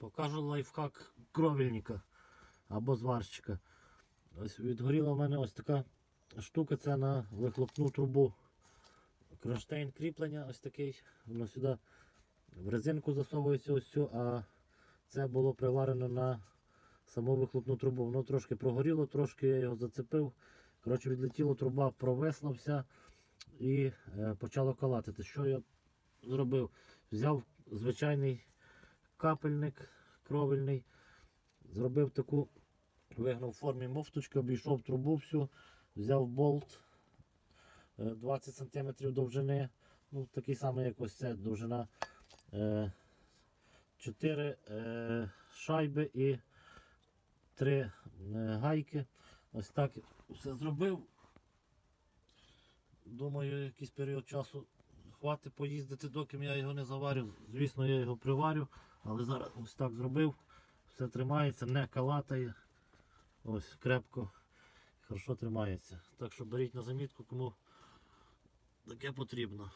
Покажу лайфхак кровельника або зварщика. Ось відгоріла в мене ось така штука, це на вихлопну трубу. Кронштейн кріплення ось такий. Воно сюди в резинку засовується ось цю, а це було приварено на саму вихлопну трубу. Воно трошки прогоріло, трошки я його зацепив. Коротше, відлетіла труба, провисла вся і е, почало калатити. Що я зробив? Взяв звичайний капельник кровельний, зробив таку, вигнав в формі муфточки, обійшов трубу всю, взяв болт е, 20 см довжини, ну такий самий, як ось це довжина. Е, 4 е, шайби і 3 е, гайки. Ось так все зробив. Думаю, якийсь період часу хватить поїздити, доки я його не заварю. Звісно, я його приварю, але зараз ось так зробив. Все тримається, не калатає. Ось крепко, хорошо тримається. Так що беріть на замітку, кому таке потрібно.